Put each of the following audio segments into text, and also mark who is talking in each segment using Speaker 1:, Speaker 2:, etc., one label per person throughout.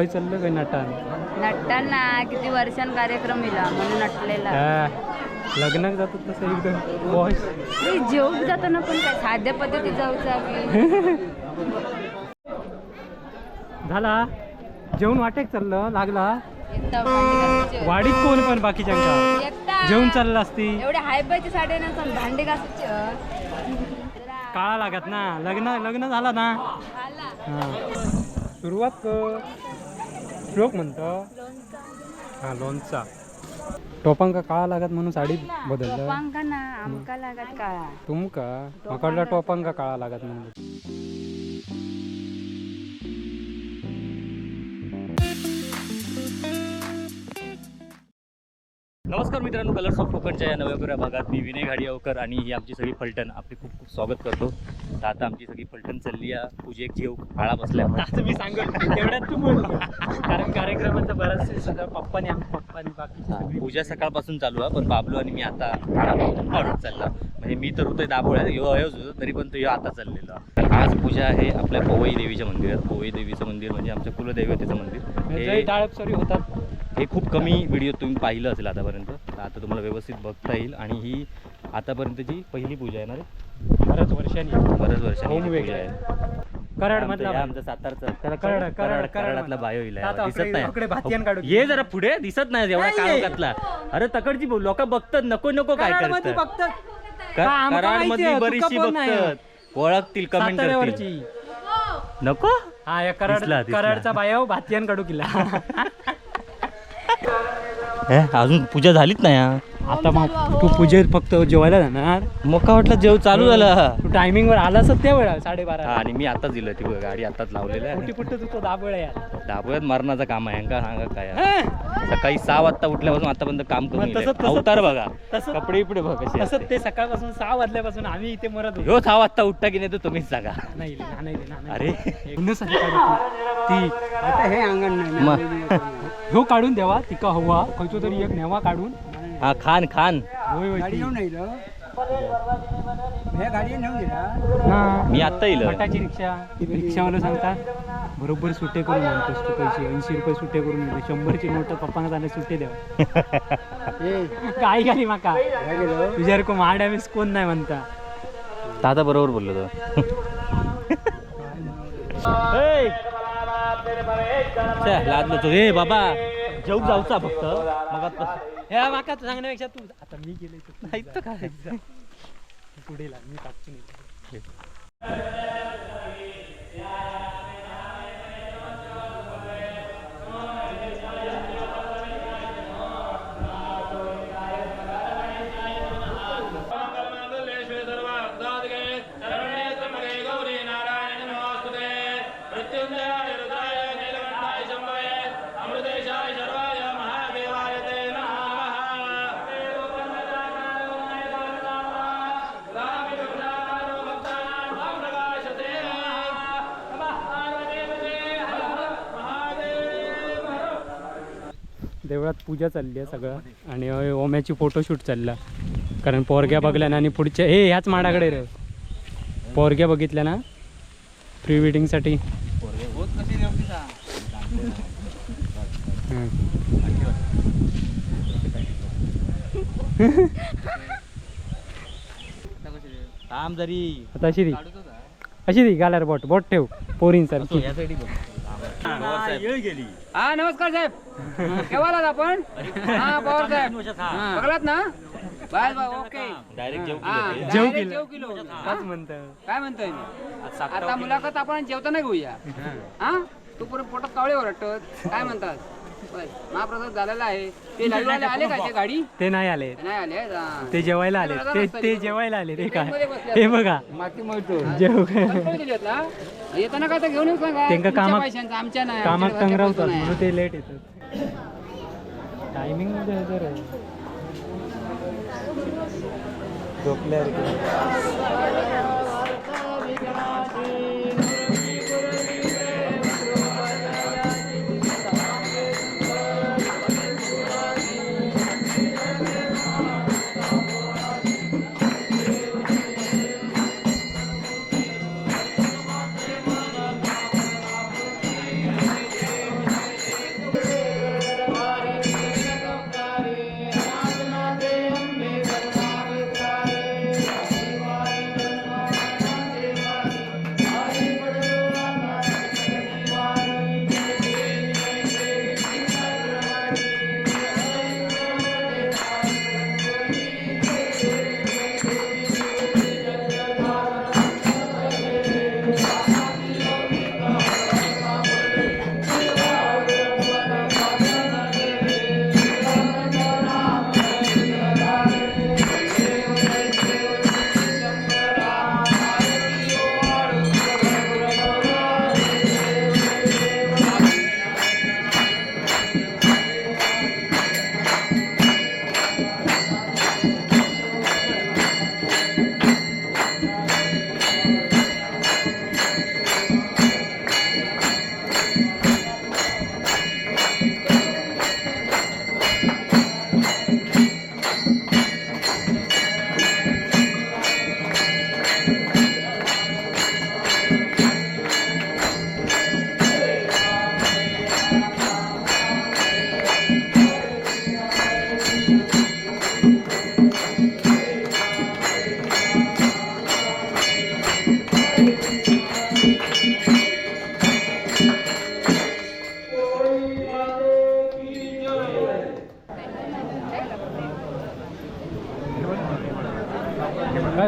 Speaker 1: खय चाललं काय नटान?
Speaker 2: नटताना किती वर्षान कार्यक्रम इला म्हणून नटलेला.
Speaker 1: हा, लग्नाक जातात तसं एकदम. बॉस
Speaker 2: ते जेवून जाताना पण काय साध्या पद्धती जाऊचा की
Speaker 1: झाला? जेवण वाटेक चाललं लागला?
Speaker 2: एकटा भांडी घासायची.
Speaker 1: वाडीत कोण पण बाकीच्यांका
Speaker 2: एकटा.
Speaker 1: जेवण चाललं असती.
Speaker 2: एवढे हाय पायचे साडे भांडी घासायची.
Speaker 1: काळा लागत ना. लग्न लग्न झाला ना?
Speaker 2: आला
Speaker 1: हा. सुरुवात कर. श्लोक म्हणतो. हा लोणचा. टोपांका काळा लागत म्हणून साडी बदललं?
Speaker 2: टोपांका ना आमका लागत काळा.
Speaker 1: तुमका? म्हाका वाटलं टोपांका काळा. लागत म्हणून
Speaker 3: नमस्कार मित्रांनो कलर्स ऑफ कोकणच्या या नव्या भागात मी विनय घाडियावकर आणि ही आमची सगळी फलटण. आपले खूप खूप स्वागत करतो. तर आता आमची सगळी फलटण चालली आहे. पूजेक जेव काळा बसल्या
Speaker 1: असं मी सांगत तेवढ्यात तू बोल. कारण कार्यक्रमाचं बराचसे सगळं पप्पाने आम- पप्पाने सगळे.
Speaker 3: पूजा सकाळपासून चालू आहे पण बाबलो आणि मी आता काढून चालला. म्हणजे मी तर होतोय दाबोळ्यात ह्यो अयोच होतो तरी पण तो ह्यो आता चाललेला. आज पूजा आहे आपल्या पवई देवीच्या मंदिरात. पवई देवीचं मंदिर म्हणजे आमच्या कुलदैवतेचं मंदिर. हे
Speaker 1: टाळपसरी होतात.
Speaker 3: हे खूप कमी व्हिडिओ तुम्ही पाहिलं असेल आतापर्यंत. तर आता तुम्हाला व्यवस्थित बघता येईल. आणि ही आतापर्यंतची पहिली पूजा आहे ना रे?
Speaker 1: बऱ्याच वर्षांनी.
Speaker 3: बऱ्याच वर्षांनी पूजा
Speaker 1: आहे. कराड
Speaker 3: आमचं- सातारचा.
Speaker 1: करड करड
Speaker 3: कराडातला. बायो इला दिसत. नाही. ये जरा पुढे. दिसत नाही एवढा
Speaker 1: नाही.
Speaker 3: काळो
Speaker 1: ये.
Speaker 3: घातला अरे तकडची लोक बघतात. नको नको काय करतात. कराड मधली बरीचशी. बघतात. ओळखतील कमेंट करतील. नको?
Speaker 1: हा. कराडचा बाया भातियान काढू किल्ला.
Speaker 3: हे, अजून पूजा झालीच नाही हा.
Speaker 1: आता मग तू पूजेत फक्त जेवायला जाणार?
Speaker 3: मग का वाटलं जेव चालू झाला.
Speaker 1: तू टायमिंग वर आलास त्या वेळा साडेबारा.
Speaker 3: हा आणि मी आताच दिलं ती बघ, गाडी आताच लावलेली
Speaker 1: कुठे
Speaker 3: आहे.
Speaker 1: कुठे तू तो दाबळ यार
Speaker 3: दाबोळ्यात मरणाचं काम आहे का सांगा काय.
Speaker 1: हा?
Speaker 3: सकाळी सहा वाजता उठल्यापासून आतापर्यंत काम करून
Speaker 1: तसं- तसं-
Speaker 3: अवतार बघा.
Speaker 1: तसं-
Speaker 3: कपडे बिपडे बघ असते.
Speaker 1: ते सकाळपासून सहा वाजल्यापासून आम्ही इथे मरत होतो.
Speaker 3: ह्यो सहा वाजता उठता की नाही तर तुम्हीच सांगा
Speaker 1: नाही.
Speaker 3: अरे.
Speaker 1: ती.
Speaker 4: आता हे अंगण नाही
Speaker 3: मग.
Speaker 1: ह्यो काढून द्यावा तिका हवा. खयचो तरी एक नेवा काढून.
Speaker 3: हा खान खान.
Speaker 4: गाडी. येऊन नाही हे गाडी नेऊन दिला
Speaker 1: हा.
Speaker 3: मी आत्ता येईल.
Speaker 1: फटाची रिक्षा. रिक्षावाला सांगता बरोबर सुट्टे करून आणतोस तू पैसे. ऐंशी रुपये सुट्टे करून देतो शंभरची नोट पप्पांना झाले सुट्टे द्यावा
Speaker 4: हे
Speaker 1: काय घाली माका.
Speaker 4: काय गेलो
Speaker 1: तुझ्या को महाड्यामीस कोण नाही म्हणता.
Speaker 3: दादा बरोबर बोललो तो. लादलो तो. ए बाबा जेऊ जाऊचा फक्त. मग आता
Speaker 1: हे माका तू सांगण्यापेक्षा तू आता मी गेले
Speaker 3: नाही तर काय?
Speaker 1: पुढे लाग मी कापसून येतो देवळात पूजा चालली आहे सगळं. आणि ओम्याची फोटोशूट चालला. कारण पोरग्या बघल्या ना आणि पुढच्या हे ह्याच माडाकडे रे. पोरग्या बघितल्या ना? प्री वेडिंगसाठी आता अशी दी. अशी दी गाल्यार बोट. बोट ठेव.
Speaker 3: गेली.
Speaker 5: हा नमस्कार साहेब. केव्हा आलात आपण? हा पवार साहेब. बघलात ना? Bye bye okay.
Speaker 3: डायरेक्ट जेव
Speaker 5: हा
Speaker 3: केलं
Speaker 1: जेव
Speaker 5: direct
Speaker 1: केलं.
Speaker 5: जेव किलो
Speaker 1: काच म्हणतं.
Speaker 5: काय म्हणतोय मी? आता मुलाखत आपण जेवताना घेऊया. हा. तू परत पोटात कावळे ओरडत काय म्हणतात? बस महाप्रसाद झालेला आहे. ते वाले आले का ते गाडी?
Speaker 1: ते नाही आले.
Speaker 5: नाही आले हा.
Speaker 1: ते जेवायला आले. ते ते जेवायला आले ते काय? हे बघा.
Speaker 4: माती मळतो
Speaker 1: जेव
Speaker 5: ना? येताना काय तर घेऊन येऊ सांगा?
Speaker 1: त्यांका
Speaker 5: तुमच्या
Speaker 1: कामात-
Speaker 5: पैशांचं आमच्या नाही
Speaker 1: कामात
Speaker 5: आमच्या घरच्या
Speaker 1: कंगरावतात
Speaker 5: पैशाचं नाही.
Speaker 1: म्हणून ते लेट येतात. टायमिंगमध्ये हजर आहे. झोपल्यावर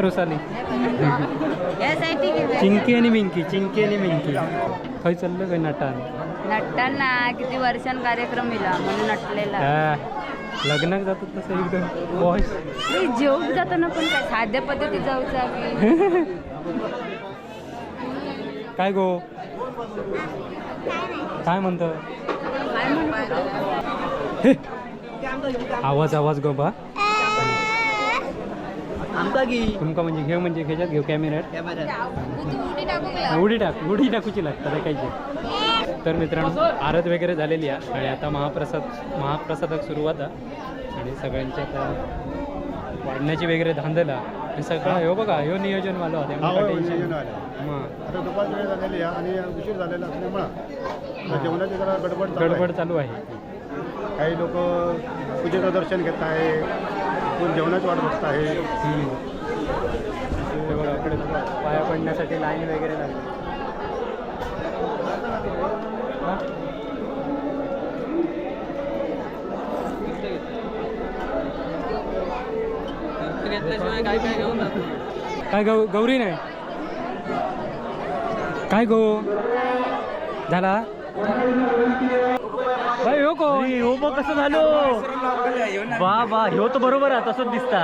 Speaker 1: रुसाली?
Speaker 2: यासाठी गेले
Speaker 1: चिंकी आणि मिंकी चिंकी आणि मिंकी. खय चाललं काय नटान?
Speaker 2: नटताना किती वर्षान कार्यक्रम इला म्हणून नटलेला.
Speaker 1: लग्नाक जातात तसं एकदम
Speaker 2: मी जेवूक जाताना पण काय साध्या पद्धती जाऊचं
Speaker 1: काय गो? काय
Speaker 2: काय म्हणतो
Speaker 1: आवाज आवाज गो बा.
Speaker 4: आमका की?
Speaker 1: तुमका म्हणजे घेऊ म्हणजे घेच्यात घेऊ कॅमेऱ्यात?
Speaker 4: कॅमेरा
Speaker 1: उडी टाक उडी टाकूची लागतात कायची तर मित्रांनो आरत वगैरे झालेली आहे आणि आता महाप्रसाद महाप्रसादाक सुरुवात आहे. आणि सगळ्यांची आता वाढण्याची वगैरे धांदला आणि सगळं ह्यो बघा ह्यो नियोजन वालो
Speaker 6: हा,
Speaker 1: टेन्शन. मग
Speaker 6: आता दुपारची वेळ झालेली आहे आणि उशीर झालेला असल्यामुळं जेवणाची जरा गडबड.
Speaker 1: गडबड चालू आहे.
Speaker 6: काही लोक पूजेचं दर्शन घेत आहे कोण जेवणाची वाट बघत आहे.
Speaker 1: इकडे पाया पडण्यासाठी लाईन वगैरे लागली.
Speaker 5: काय काय घेऊन
Speaker 1: काय गौ गौरी नाही? काय गो? झाला? बाई, हो को
Speaker 3: हो मग कसं झालो? बा बा ह्यो तर बरोबर आहे तसंच दिसता.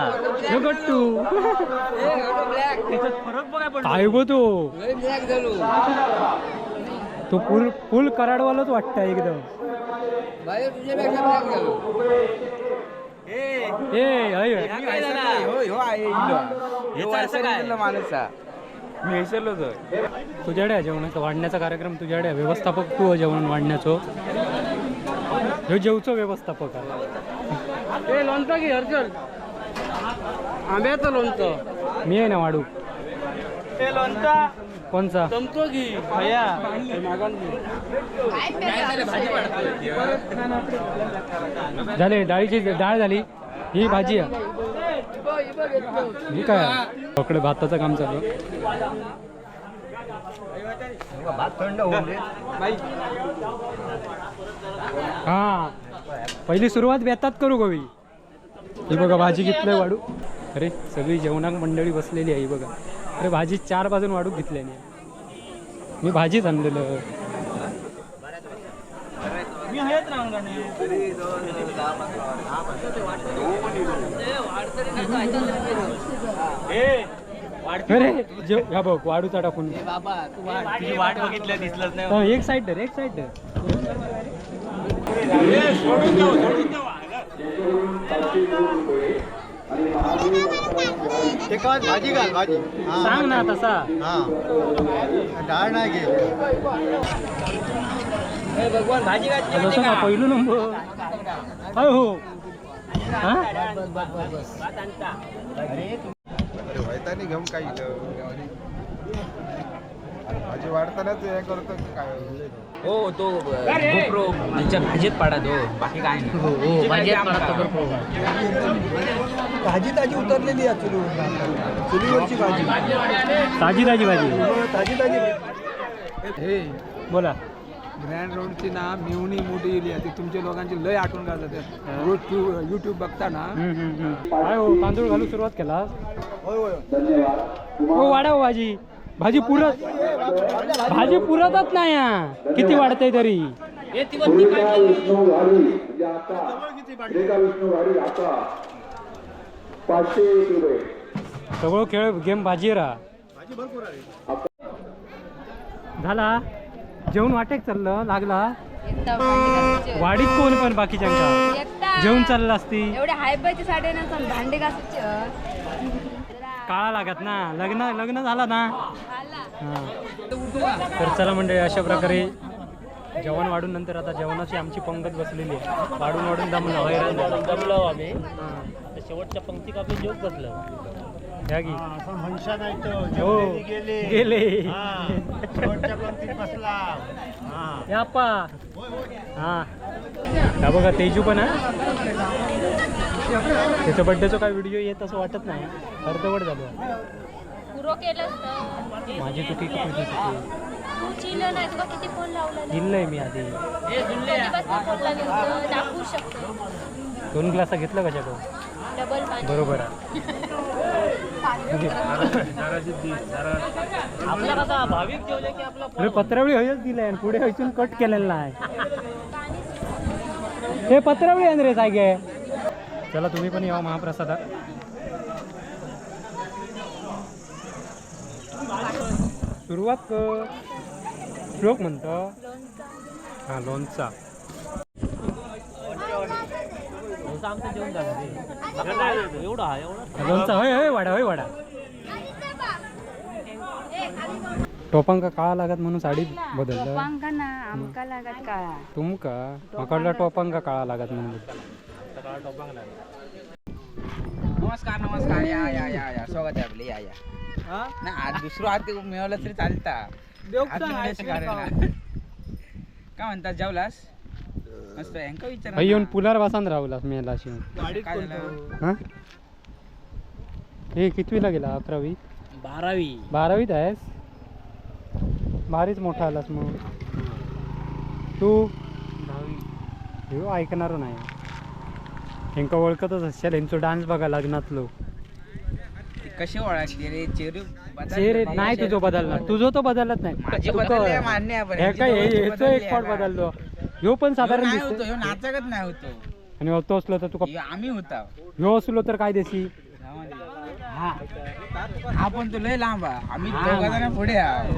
Speaker 1: ह्यो गट्टू.
Speaker 5: ब्लॅक
Speaker 3: फरक बघाय पण
Speaker 1: काय गो तो?
Speaker 5: ब्लॅक झालो.
Speaker 1: तो फुल फुल कराडवालाच वाटतं एकदम.
Speaker 5: झालो.
Speaker 1: ए हय
Speaker 5: काय झाला? माणूस मी विसरलो
Speaker 1: तुझ्याकडे जेवणाचा वाढण्याचा कार्यक्रम तुझ्याकडे आहे. व्यवस्थापक तू आहे जेवण वाढण्याचो. ह्यो जेवचो व्यवस्थापक आहे.
Speaker 5: ए लोणचं घे हर्षल. आंब्याचं लोणचं.
Speaker 1: मी आहे ना वाढू
Speaker 5: ए लोणचा.
Speaker 1: कोणचा?
Speaker 5: जमतो भया.
Speaker 1: झाले डाळीची डाळ झाली. ही भाजी आहे. ही काय? पकडे भाताचं काम चालू हा. पहिली सुरुवात बेतात करू गोवी. ही बघा भाजी घेतलंय वाढू अरे सगळी जेवणाक मंडळी बसलेली आहे बघा. अरे भाजी चार बाजून वाढू घेतल्याने मी. भाजीच आणलेलं. अरे जेव ह्या बघ वाढूचा टाकून एक साईड एक साईड
Speaker 6: एकाच भाजी घाल भाजी. हा.
Speaker 1: सांग ना तसा
Speaker 6: हा. डाळ नाही घे.
Speaker 5: भगवान भाजी
Speaker 1: जसं का? पहिलं नंबर. काय हो. हा?
Speaker 6: अरे वैतानी घेऊन काय भाजी वाढतानाच हे करतो की काय?
Speaker 5: हो तो गोप्रो त्यांच्या भाजीत पाडा तो बाकी काय नाही. हो भाजीत पाडा
Speaker 4: भाजी. ताजी उतरलेली आहे चुलीवर. चुलीवरची भाजी.
Speaker 1: ताजी ताजी भाजी.
Speaker 4: ताजी ताजी.
Speaker 5: हे
Speaker 1: बोला.
Speaker 5: ग्रँड रोडची ना मिवणी मोठी एरिया ती तुमच्या लोकांची लय आठवण काढतात रोज तू युट्यूब बघता ना
Speaker 1: हम्म, हम्म, हम्म. काय हो तांदूळ घालून सुरुवात केला
Speaker 6: होय होय.
Speaker 1: हो वाढा हो भाजी. भाजी पुरत भाजी पुरतच नाही हा. किती वाढते तरी सगळं खेळ गेम भाजी राहा झाला जेवण वाटेक चाललं लागला
Speaker 2: एकटा भांडी घासायची.
Speaker 1: वाडीत कोण पण बाकीच्यांका
Speaker 2: एकटा.
Speaker 1: जेवण चाललं असती
Speaker 2: एवढे हाय पायचे साडे नसून भांडे घासायचे
Speaker 1: काळा लागत ना. लग्न लग्न झाला ना. हां. तर चला मंडळी अशा प्रकारे जेवण वाढून नंतर आता जेवणाची आमची पंगत बसलेली आहे. वाढून वाढून दमलो. झालो.
Speaker 3: जमलो आम्ही.
Speaker 1: हां.
Speaker 3: शेवटच्या पंक्तीत आपली जोक बसलं.
Speaker 1: घ्या की.
Speaker 6: म्हणशा नाही
Speaker 1: हो. गेले.
Speaker 6: बसला.
Speaker 1: या पा. हां हा. बघा तेजू पण आहे. त्याच्या बड्डेचा काय व्हिडिओ येत असं वाटत नाही. अर्धवट झालं. माझी चुकी किती चुकी?
Speaker 7: नाही
Speaker 1: मी आधी. दोन ग्लास घेतलं कशाकडं
Speaker 7: डबल पाणी.
Speaker 1: बरोबर आहे.
Speaker 3: की
Speaker 1: पत्रावळी हयच दिलाय आणि पुढे हयसून कट केलेला आहे हे पत्रावळी आहे रे सायगे चला तुम्ही पण या महाप्रसादात सुरुवात कर. श्लोक म्हणतो. हा लोणचा.
Speaker 3: हा
Speaker 1: लोणचा होय होय वाडा होय वाडा. टोपांका काळा लागत म्हणून साडी
Speaker 2: ना आमका लागत काळा.
Speaker 1: तुमका? माकडला टोपांका काळा. लागत म्हणून
Speaker 5: नमस्कार नमस्कार. या या या या. स्वागत आहे आपले. या या. ना आज दुसरं हात मिळवलं तरी चालता. कारण नाही. काय म्हणतात जेवलास? मस्त यांका विचार
Speaker 1: भाई येऊन पुलार बसान राहुलास मेला अशी.
Speaker 5: काय झालं?
Speaker 1: हा? हे कितवीला गेला? अकरावी?
Speaker 3: बारावी.
Speaker 1: बारावीत आहेस? भारीच मोठा आलास मग. तू हो ऐकणार नाही. हेंका ओळखतच असशाल यांचो डान्स बघा लग्नातलो.
Speaker 5: ती कशी ओळखली रे? चेहरे
Speaker 1: नाही तुझो बदलणार. तुझो तो बदलत नाही. हे
Speaker 5: ह्याची
Speaker 1: काय हे- ह्याचो एक. बदललो ह्यो पण साधारण
Speaker 5: नाही होतो ह्यो नाचकच नाही होतो.
Speaker 1: आणि तो असलो तर तुका
Speaker 5: ह्यो आम्ही होता.
Speaker 1: ह्यो असलो तर काय देशी
Speaker 5: हा. हा पण तू लय लांब आहे. आम्ही दोघा जण पुढे आहे.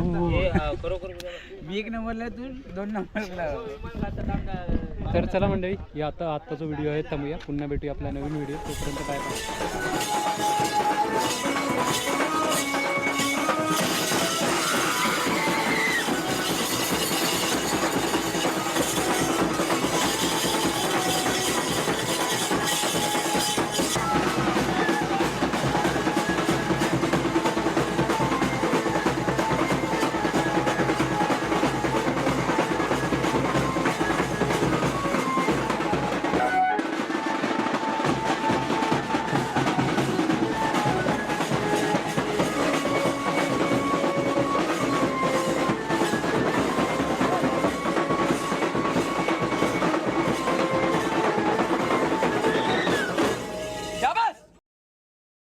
Speaker 5: मी एक नंबरला तू दोन नंबरला.
Speaker 1: तर चला मंडळी या आता आत्ताचा व्हिडिओ आहे थांबूया. पुन्हा भेटूया आपला नवीन व्हिडिओ तोपर्यंत काय